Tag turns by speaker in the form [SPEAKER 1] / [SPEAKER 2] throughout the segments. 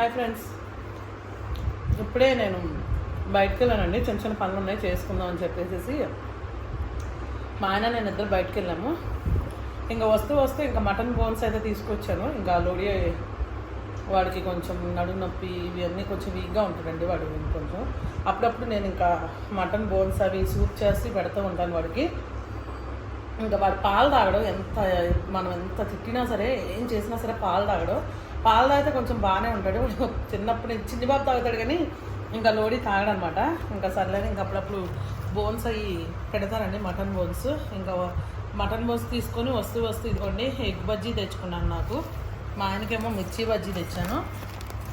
[SPEAKER 1] Hi friends ఇప్పుడే నేను బయటకు వెళ్ళానండి చిన్న చిన్న పనులు ఉన్నాయి చేసుకుందాం అని చెప్పేసి మా ఆయన నేను ఇద్దరు బయటకు వెళ్ళాము ఇంకా వస్తూ వస్తూ ఇంకా మటన్ బోన్స్ అయితే తీసుకొచ్చాను. ఇంకా లోడి వాడికి కొంచెం నడుము నొప్పి ఇవన్నీ కొంచెం వీక్గా ఉంటుందండి వాడు కొంచెం. అప్పుడప్పుడు నేను ఇంకా మటన్ బోన్స్ అవి సూప్ చేసి పెడుతూ ఉంటాను వాడికి. ఇంకా వాడు పాలు తాగడం ఎంత మనం ఎంత తిట్టినా సరే ఏం చేసినా సరే పాలు తాగడం. పాలు తాగితే కొంచెం బాగానే ఉంటాడు. చిన్నప్పుడు చిన్ని బాబు తాగుతాడు కానీ ఇంకా లోడి తాగడనమాట. ఇంకా సర్లేదు ఇంకా అప్పుడప్పుడు బోన్స్ అవి పెడతారండి మటన్ బోన్స్. ఇంకా మటన్ బోన్స్ తీసుకొని వస్తూ వస్తూ ఇదిగోండి ఎగ్ బజ్జీ తెచ్చుకున్నాను నాకు. మా ఆయనకేమో మిర్చి బజ్జీ తెచ్చాను.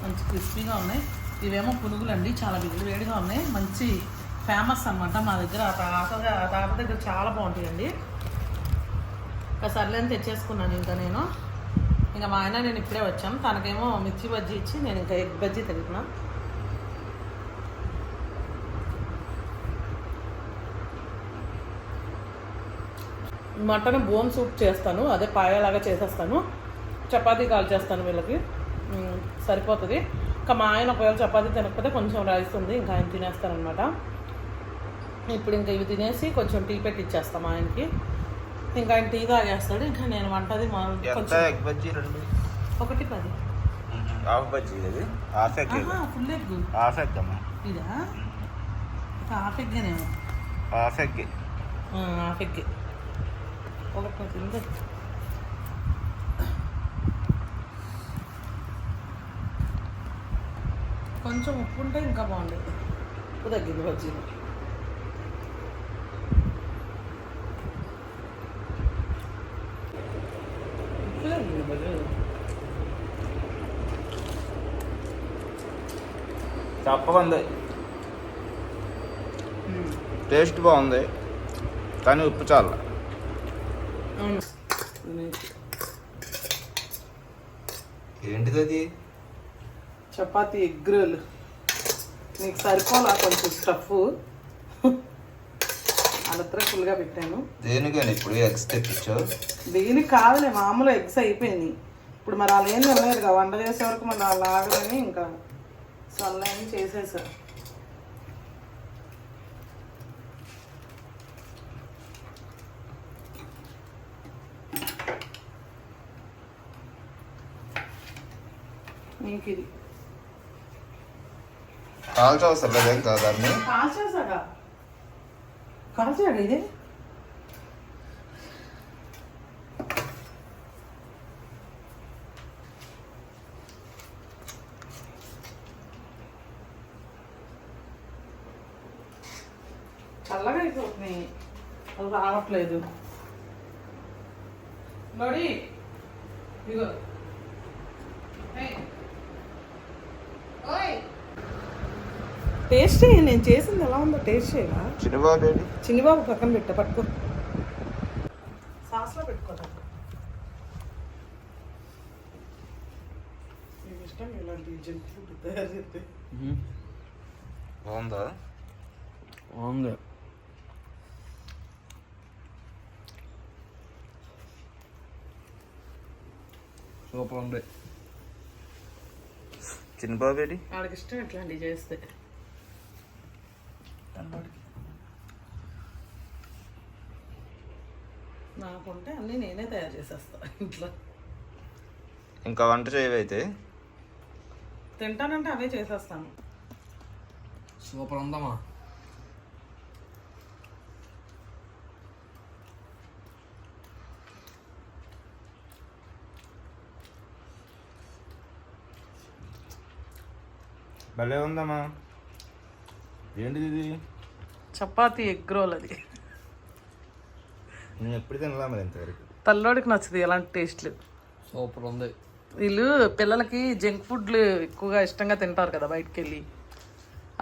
[SPEAKER 1] మంచి క్రిస్పీగా ఉన్నాయి. ఇవేమో పునుగులండి చాలా వేడి వేడిగా ఉన్నాయి. మంచి ఫేమస్ అన్నమాట మా దగ్గర. ఆ తాత ఆ తాత దగ్గర చాలా బాగుంటాయండి. ఇంకా సర్లేని తెచ్చేసుకున్నాను ఇంకా నేను. ఇంకా మా ఆయన నేను ఇప్పుడే వచ్చాం. తనకేమో మిర్చి బజ్జీ ఇచ్చి నేను ఇంకా ఎగ్ బజ్జీ తింటున్నా. మటన్ బోన్ సూప్ చేస్తాను. అదే పాయలాగా చేసేస్తాను. చపాతీ కాల్ చేస్తాను వీళ్ళకి. సరిపోతుంది. ఇంకా మా ఆయన ఒకవేళ చపాతీ తినకపోతే కొంచెం రైస్ ఉంది ఇంకా ఆయన తినేస్తారనమాట ఇప్పుడు ఇంకా ఇవి తినేసి కొంచెం టీ పెట్టి ఇచ్చేస్తాం ఆయనకి. ఇంకా ఆయన టీ తాగేస్తాడు. ఇంకా నేను వంటది మా
[SPEAKER 2] ఎంత
[SPEAKER 1] కొంచెం
[SPEAKER 2] ఎగ్ బజ్జీ రెండు?
[SPEAKER 1] ఒకటి పది.
[SPEAKER 2] హాఫ్ బజ్జీ ఇది? హాఫ్ ఎగ్ ఇది.
[SPEAKER 1] Full egg.
[SPEAKER 2] హాఫ్ ఎగ్ అమ్మా.
[SPEAKER 1] ఇదా? ఇక హాఫ్ ఎగ్గేనేమో
[SPEAKER 2] హాఫ్ ఎగ్.
[SPEAKER 1] Half egg. ఒకటి పది ఉంది కొంచెం ఉప్పు ఉంటే ఇంకా బాగుండేది. ఉప్పు తగ్గింది బజ్జీలు ఉప్పు తగ్గింది బజ్జీలు
[SPEAKER 2] చప్పగా టేస్ట్ బాగుంది కానీ ఉప్పు చాలా ఏంటిది అది?
[SPEAKER 1] Chapati egg roll. నీకు సరిపోలా కొంచెం స్టఫ్? అలత్ర ఫుల్గా పెట్టాను.
[SPEAKER 2] దేనికని ఇప్పుడు ఎగ్స్ తెప్పించావు
[SPEAKER 1] దీనికి కాదులే మామూలు ఎగ్స్ అయిపోయినాయి. ఇప్పుడు మరి అలా ఏం తినలేదు కదా వంట చేసే వరకు మరి అలా ఆగదని ఇంకా. సొల్లని చేసేసా నీకు ఇది.
[SPEAKER 2] కాల్చి అవసరం లేదేం కాదు దాన్ని.
[SPEAKER 1] కాల్చేసాగా కాల్చాడు ఇది? రావట్లేదు. బడి ఇగో ఏయ్. ఓయ్. టేస్ట్ చేయి నేను చేసింది ఎలా ఉందో టేస్ట్ చేయవా?
[SPEAKER 2] చిన్నబాబు
[SPEAKER 1] చిన్నిబాబు పక్కన పెట్ట పట్టుకో. సాస్లో పెట్టుకోదా నీకు ఇష్టం ఇలాంటి జంక్ ఫుడ్ తయారు చేస్తే.
[SPEAKER 2] బాగుందా?
[SPEAKER 3] బాగుంది. సూపర్ ఉంది
[SPEAKER 2] చిన్నబాబు ఏంటి
[SPEAKER 1] వాడికి ఇష్టం ఇట్లాంటివి చేస్తే? నాకుంటే అన్నీ నేనే తయారు చేసేస్తా ఇంట్లో.
[SPEAKER 2] ఇంకా వంట చేయవైతే?
[SPEAKER 1] తింటానంటే అవే చేసేస్తాను.
[SPEAKER 3] సూపర్ ఉందమ్మా.
[SPEAKER 2] భలే ఉందమ్మా. ఏంటిది ఇది?
[SPEAKER 1] చపాతీ ఎగ్ రోల్ అది.
[SPEAKER 2] నేను ఎప్పుడు తినలా మరి ఇంతవరకు?
[SPEAKER 1] తల్లోడికి నచ్చదు ఎలాంటి టేస్ట్లు.
[SPEAKER 3] సూపర్ ఉంది.
[SPEAKER 1] వీళ్ళు పిల్లలకి జంక్ ఫుడ్లు ఎక్కువగా ఇష్టంగా తింటారు కదా బయటికి వెళ్ళి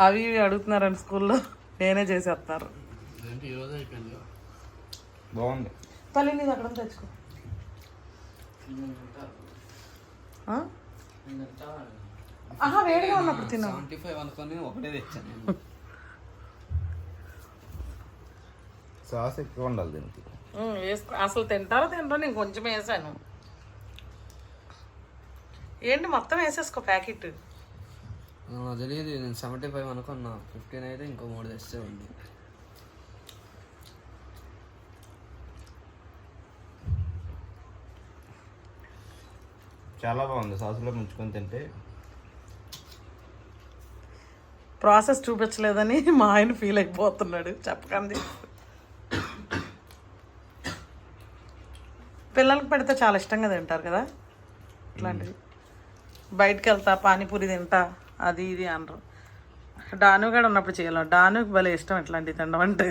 [SPEAKER 1] అవి ఇవి అడుగుతున్నారని స్కూల్లో నేనే చేసేస్తారు
[SPEAKER 2] బాగుంది.
[SPEAKER 1] తల్లి నీది అక్కడ తెచ్చుకో? ఆహా వేడిగా ఉన్నప్పుడు తిన్నాం
[SPEAKER 3] సెవెంటీ ఫైవ్ అనుకొని ఒకటే తెచ్చాను నేను.
[SPEAKER 2] సాస్ ఎక్కువ ఉండాలి దీనికి.
[SPEAKER 1] వేసుకో అసలు తింటారో తింటారో నేను కొంచెం వేసాను. ఏంటి మొత్తం వేసేసుకో ప్యాకెట్?
[SPEAKER 3] తెలియదు నేను సెవెంటీ ఫైవ్ అనుకున్నా. ఫిఫ్టీన్ అయితే ఇంకో మూడు తెస్తే ఉంది.
[SPEAKER 2] చాలా బాగుంది. సాసులో ముంచుకొని తింటే
[SPEAKER 1] ప్రాసెస్ చూపించలేదని మా ఆయన ఫీల్ అయిపోతున్నాడు. చెప్పకండి. పిల్లలకు పెడితే చాలా ఇష్టంగా తింటారు కదా? ఇట్లాంటివి. బయటకు వెళ్తా పానీపూరి తింటా అది ఇది అనరు. డాను కూడా ఉన్నప్పుడు చేయాలి. డానుకి భలే ఇష్టం ఇట్లాంటివి తినడం అంటే.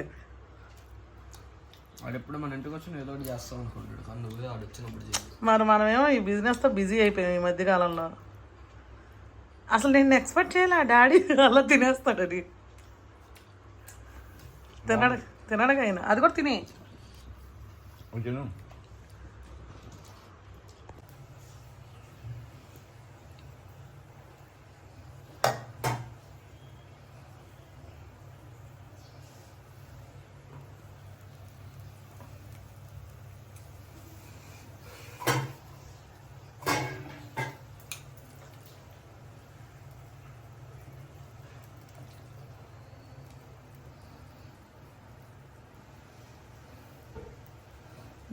[SPEAKER 3] వాడు ఎప్పుడు మన ఇంటికి వచ్చి ఏదో ఒకటి చేస్తాం అనుకుంటాడు. కానీ నువ్వే వాడు వచ్చినప్పుడు చేయాలి
[SPEAKER 1] మరి మనమేమో ఈ బిజినెస్తో బిజీ అయిపోయాం ఈ మధ్యకాలంలో. అసలు నేను ఎక్స్పెక్ట్ చేయలే ఆ డాడీ అలా తినేస్తాడని. తినడు తినడగా అది కూడా తినే.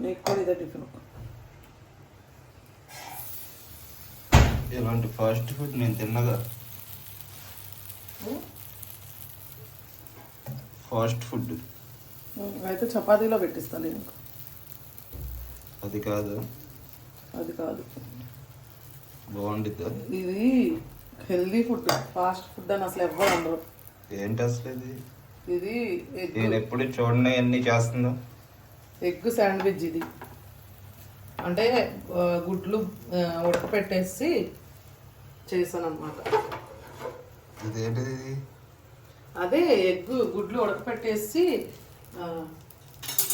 [SPEAKER 1] నీకు కూడా ఇదే టిఫిన్.
[SPEAKER 2] ఇలాంటి ఫాస్ట్ ఫుడ్ నేను తిన్నగా ఫాస్ట్ ఫుడ్.
[SPEAKER 1] అయితే చపాతీలో పెట్టిస్తాను నేను.
[SPEAKER 2] అది కాదు?
[SPEAKER 1] అది కాదు.
[SPEAKER 2] బాగుండిద్దా?
[SPEAKER 1] ఇది హెల్దీ ఫుడ్ ఫాస్ట్ ఫుడ్ అని అసలు ఎవ్వరు అనరు.
[SPEAKER 2] ఏంటి అసలు ఇది?
[SPEAKER 1] ఇది
[SPEAKER 2] నేను ఎప్పుడు చూడని అన్ని చేస్తుందో.
[SPEAKER 1] ఎగ్ శాండ్విచ్ ఇది. అంటే గుడ్లు ఉడకపెట్టేసి చేశాను అనమాట
[SPEAKER 2] ఇదేంటిది?
[SPEAKER 1] అదే ఎగ్ గుడ్లు ఉడకపెట్టేసి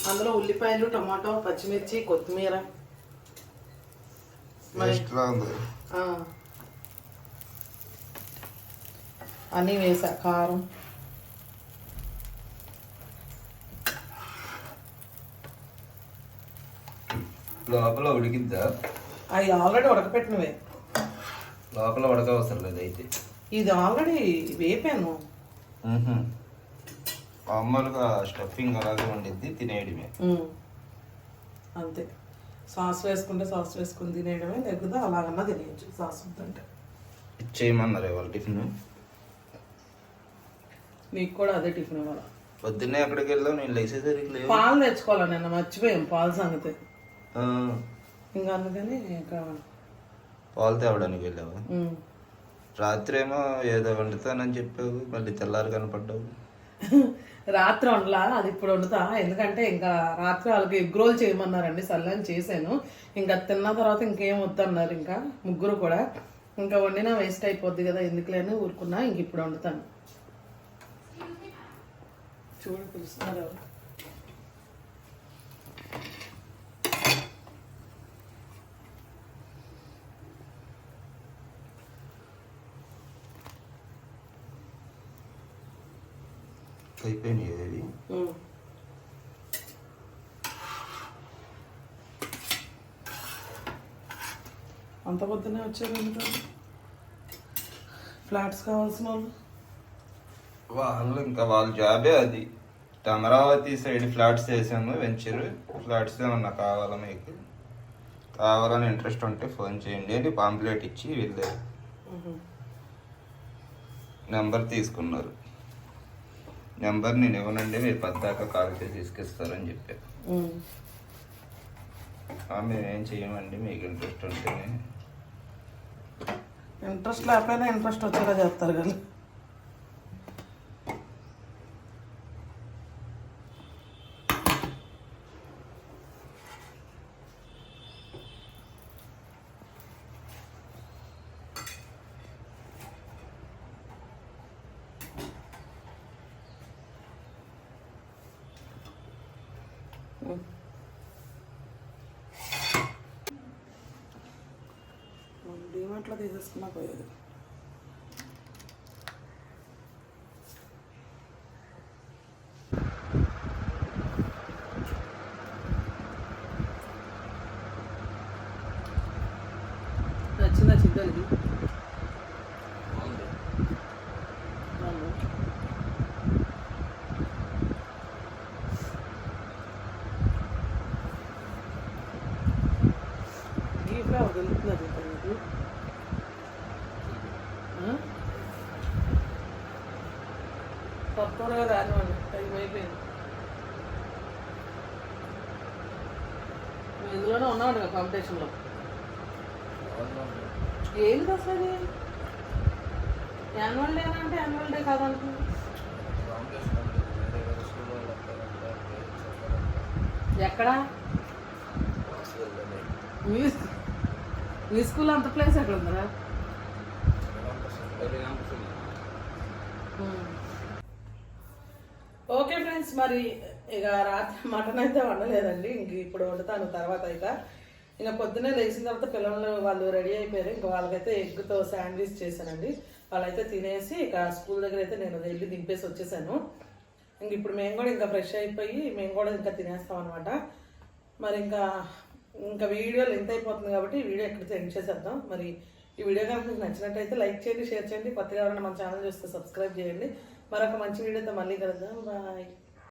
[SPEAKER 1] అందులో ఉల్లిపాయలు టమాటో పచ్చిమిర్చి కొత్తిమీర. అన్నీ వేసా కారం.
[SPEAKER 2] లోపల ఉడికిద్దా?
[SPEAKER 1] అవి ఆల్రెడీ ఉడకపెట్టినవే.
[SPEAKER 2] లోపల ఉడకవసరం లేదు అయితే.
[SPEAKER 1] ఇది ఆల్రెడీ వేపాను.
[SPEAKER 2] మామూలుగా స్టఫింగ్ అలాగే ఉండిద్ది తినేయడమే.
[SPEAKER 1] అంతే. సాస్ వేసుకుంటే సాస్ వేసుకుని తినేయడమే లేకపోతే అలాగన్నా తినేయచ్చు సాస్ వద్దంటే.
[SPEAKER 2] ఇచ్చేయమన్నారు ఇవాళ టిఫిన్?
[SPEAKER 1] నీకు కూడా అదే టిఫిన్ ఇవ్వాలి
[SPEAKER 2] పొద్దున్నే ఎక్కడికి వెళ్ళావు నేను లేచేసరికి
[SPEAKER 1] పాలు తెచ్చుకోవాలా నిన్న? మర్చిపోయాం పాలు సంగతి. ఇంకా అందుకని ఇంకా
[SPEAKER 2] పాలు తేవడానికి వెళ్ళావు. రాత్రి ఏమో ఏదో వండుతానని చెప్పావు మళ్ళీ తెల్లారి కనపడ్డావు.
[SPEAKER 1] రాత్రి వండలా అది ఇప్పుడు వండుతా. ఎందుకంటే ఇంకా రాత్రి వాళ్ళకి ఎగ్ రోల్ చేయమన్నారండి సల్లని చేశాను. ఇంకా తిన్న తర్వాత ఇంకేం వద్దన్నారు ఇంకా ముగ్గురు కూడా. ఇంకా వండినా వేస్ట్ అయిపోద్ది కదా ఎందుకులేని ఊరుకున్నా ఇంక ఇప్పుడు వండుతాను. చూడు పిలుస్తున్నారు
[SPEAKER 2] అయిపోయినాయి అవి
[SPEAKER 1] ఉమ్. అంత పొద్దునే వచ్చారు ఎందుకంటే ఫ్లాట్స్ కావాల్సిన వాళ్ళు.
[SPEAKER 2] వాళ్ళు ఇంకా వాళ్ళ జాబే అది. అమరావతి సైడ్ ఫ్లాట్స్ వేసాము వెంచర్ ఫ్లాట్స్ ఏమన్నా కావాలా మీకు? కావాలని ఇంట్రెస్ట్ ఉంటే ఫోన్ చేయండి అని పాంప్లెట్ ఇచ్చి వెళ్ళారు నెంబర్ తీసుకున్నారు. నెంబర్ నేను ఇవ్వనండి మీరు పద్దాక కాల్ చేసి తీసుకొస్తారని చెప్పారు
[SPEAKER 1] ఉమ్.
[SPEAKER 2] "ఆ, మేమేం చేయమండి మీకు ఇంట్రెస్ట్ ఉంటేనే.
[SPEAKER 1] ఇంట్రెస్ట్ లేకపోయినా ఇంట్రెస్ట్ వచ్చేలా చేస్తారు కదా ఇట్లా తీసేసుకున్నా పోయేది. నచ్చిందా చిద్దరికి Правда, не надо, అయిపోయింది. ఇందులోనే ఉన్నావు కదా కాంపిటీషన్లో ఏంది అసలు? యాన్యువల్ డే అంటే యాన్యువల్ డే కాదనుకుంటున్నా ఎక్కడ? మీ మీ స్కూల్ అంత ప్లేస్ ఎక్కడ ఉందరా? ఫ్రెండ్స్ మరి ఇక రాత్రి మటన్ అయితే వండలేదండి. ఇంక ఇప్పుడు వండుతాను తర్వాత ఇక. ఇంకా పొద్దున్నే లేచిన తర్వాత పిల్లలు వాళ్ళు రెడీ అయిపోయారు. ఇంకా వాళ్ళకైతే ఎగ్తో శాండ్విచ్ చేశానండి. వాళ్ళైతే తినేసి ఇక స్కూల్ దగ్గర అయితే నేను వెళ్ళి దింపేసి వచ్చేసాను. ఇంక ఇప్పుడు మేము కూడా ఇంకా ఫ్రెష్ అయిపోయి మేము కూడా ఇంకా తినేస్తాం అనమాట మరి ఇంకా ఇంకా వీడియో లెంత్ అయిపోతుంది కాబట్టి వీడియో ఎక్కడితో ఎండ్ చేసేద్దాం. మరి ఈ వీడియో కనుక మీకు నచ్చినట్టయితే లైక్ చేయండి షేర్ చేయండి. కొత్తగా ఎవరైనా మన ఛానల్ చూస్తే సబ్స్క్రైబ్ చేయండి. మరొక మంచి వీడియోతో మళ్ళీ కలుద్దాం. బాయ్.